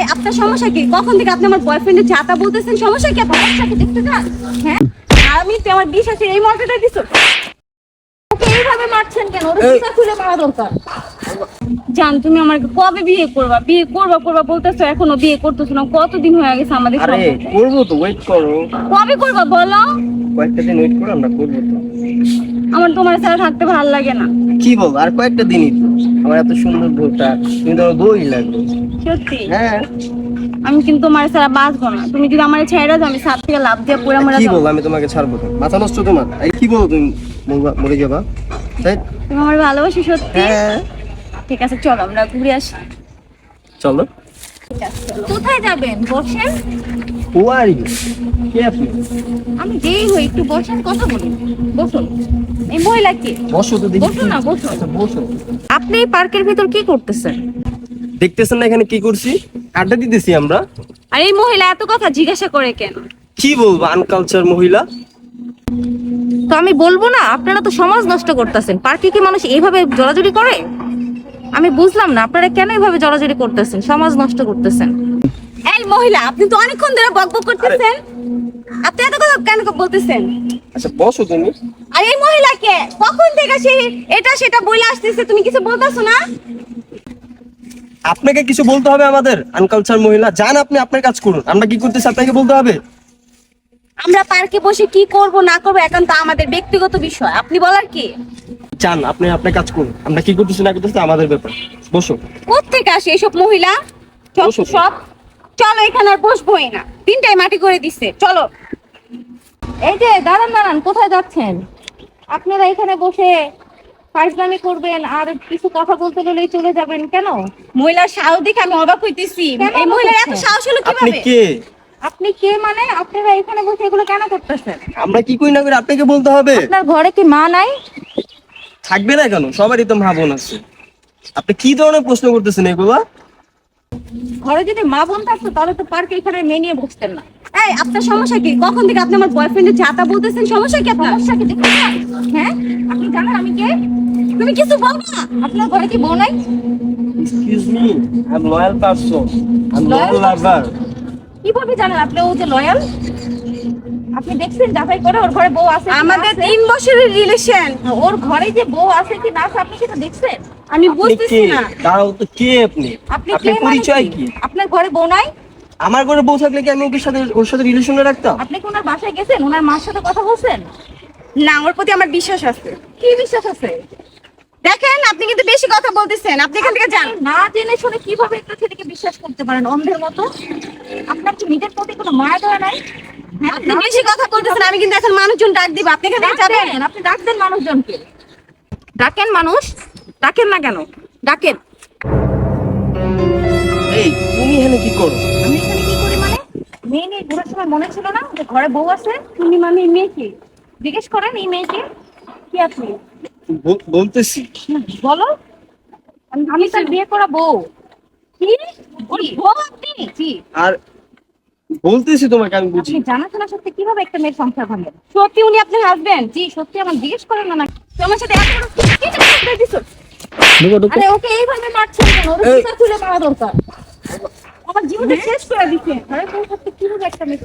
এই আপনার সমস্যা কি? কখন থেকে আপনি আমার বয়ফ্রেন্ডের চাতা বলতেছেন? সমস্যা কি? আপনার কি? দেখতে চান? হ্যাঁ? আমি তো আমার বিশ্বাসের এই মর্যাদা দিছো। ওকে এইভাবে মারছেন কেন? ওর খুলে মারা দরকার। জান তুমি আমার কবে বিয়ে করবা? বিয়ে করবা করবা বলতেছো এখনও বিয়ে করতেছো না। কতদিন হয়ে গেছে আমাদের আরে করব তো ওয়েট করো। কবে করবা বলো? কয়েকটা দিন ওয়েট করো আমরা করব তো। আমার তোমার ছাড়া থাকতে ভালো লাগে না। কি বলব আর কয়েকটা দিনই তো। আমার এত সুন্দর বউটা তুমি তো আমার বউই লাগবে। সত্যি? হ্যাঁ। আমি কিন্তু তোমার ছাড়া বাঁচবো না। তুমি যদি আমার ছেড়ে দাও আমি সাত থেকে লাভ দিয়ে পুরো মরে কি বলব আমি তোমাকে ছাড়বো না। মাথা নষ্ট তোমার। এই কি বলো তুমি? মরে যাবা। তাই? তুমি আমার ভালোবাসি সত্যি? হ্যাঁ। ঠিক আছে চলো আমরা ঘুরে আসি। চলো। কোথায় যাবেন? বসেন। হু আর ইউ কে আপনি? আমি যেই হই একটু বসেন কথা বলি। বসুন। এই মহিলা কি? বসো তো দেখি। বসুন না বসুন। আচ্ছা, বসো। আপনি এই পার্কের ভিতর কি করতেছেন? দেখতেছেন না এখানে কি করছি? আড্ডা দিতেছি আমরা। আর এই মহিলা এত কথা জিজ্ঞাসা করে কেন? কি বলব আনকালচার মহিলা? তো আমি বলব না আপনারা তো সমাজ নষ্ট করতেছেন। পার্কে কি মানুষ এইভাবে জড়াজড়ি করে? আমি বুঝলাম না আপনারা কেন এইভাবে জড়াজড়ি করতেছেন? সমাজ নষ্ট করতেছেন। এই মহিলা আপনি তো অনেকক্ষণ ধরে বকবক করতেছেন। আপনি এত কথা কেন বলতেছেন? আচ্ছা বসো তুমি। আর এই মহিলাকে কখন থেকে সে এটা সেটা বলে আসতেছে তুমি কিছু বলতেছো না? আপনাকে কিছু বলতে হবে আমাদের আনকালচার মহিলা? যান আপনি আপনার কাজ করুন। আমরা কি করতেছি আপনাকে বলতে হবে? আমরা পার্কে বসে কি করব না করব এখন তো আমাদের ব্যক্তিগত বিষয়। আপনি বলার কি? যান আপনি আপনার কাজ করুন। আমরা কি করতেছি না করতেছি আমাদের ব্যাপার। বসো। কোথেকে আসে এইসব মহিলা? বসো। সব। চলো এখানে আর বসবোই না। তিনটায় মাটি করে দিছে। চলো। এই যে দাঁড়ান দাঁড়ান কোথায় যাচ্ছেন? আপনারা এখানে বসে ফাইজলামি করবেন আর কিছু কথা বলতে গেলেই চলে যাবেন কেন? মহিলার সাহস দেখে আমি অবাক হইতেছি। এই মহিলার এত সাহস হলো আপনি কে? আপনি কে মানে? আপনারা এখানে বসে এগুলো কেন করতেছেন? আমরা কি করি না করি? আপনাকে বলতে হবে। আপনার ঘরে কি মা নাই? থাকবে না কেন? সবারই তো মা বোন আছে। আপনি কি ধরনের প্রশ্ন করতেছেন এগুলা? ঘরে যদি মা বোন থাকতো তাহলে তো পার্কে এখানে মেয়ে নিয়ে বসতেন না। এই আপনার সমস্যা কি? কখন থেকে আপনি আমার বয়ফ্রেন্ডের চাতা বলতেছেন সমস্যা কি আপনার? সমস্যা কি হ্যাঁ? আপনি জানেন আমি কে? তুমি কিছু বলবা না। আপনার ঘরে কি বউ নাই? Excuse me I am loyal person I am loyal lover কীভাবে জানেন আপনি ও যে লয়াল আপনি দেখছেন যাচাই করে ওর ঘরে বউ আছে আমাদের তিন বছরের রিলেশন ওর ঘরে যে বউ আছে কি না আছে আপনি সেটা দেখছেন? আমি বুঝতেছি না। দাঁড়াও তো কে আপনি? আপনি কে মানে পরিচয় কি? কি? আপনার ঘরে বউ নাই? আমার ঘরে বউ থাকলে কি আমি ওকে সাথে ওর সাথে রিলেশনে রাখতাম? আপনি কি ওনার বাসায় গেছেন? ওনার মার সাথে কথা বলছেন? না ওর প্রতি আমার বিশ্বাস আছে। কি বিশ্বাস আছে? দেখেন আপনি কিন্তু বেশি কথা বলতেছেন। আপনি এখান থেকে যান। না জেনে শুনে কীভাবে একটা ছেলেকে বিশ্বাস করতে পারেন অন্ধের মতো? আপনার কি নিজের প্রতি কোনো মায়া দয়া নাই? হ্যাঁ, আপনি বেশি কথা বলতেছেন আমি কিন্তু এখন মানুষজন ডাক দিব। আপনি এখান থেকে ডাক যাবেন? আপনি ডাক দেন মানুষজনকে। ডাকেন মানুষ ডাকেন না কেন? ডাকেন। এই তুমি এখানে কি করো? আমি এখানে কি করি মানে? মেয়ে নিয়ে ঘোরার সময় মনে ছিল না যে ঘরে বউ আছে? তুমি মানে এই মেয়ে কি জিজ্ঞেস করেন এই মেয়েকে কি আপনি? বলতেছি। বলো। আমি তার বিয়ে করা বউ। কি? ওর বউ আপনি? জি। আর বলতেছি তোমাকে আমি বুঝি। আপনি জানা শোনা সত্যি কীভাবে একটা মেয়ের সংসার ভাঙেন? সত্যি উনি আপনার হাজবেন্ড জি সত্যি আমার জিজ্ঞেস করেন না না তোমার সাথে এত বড় কি- কি ঝগড়া করে দিছো? আরে ওকে এইভাবে মারছেন কেন? ওর। জুতা খুলে মারা দরকার। আমার জীবনটা শেষ করে দিছে আরে তোর সাথে কীভাবে একটা মেয়ে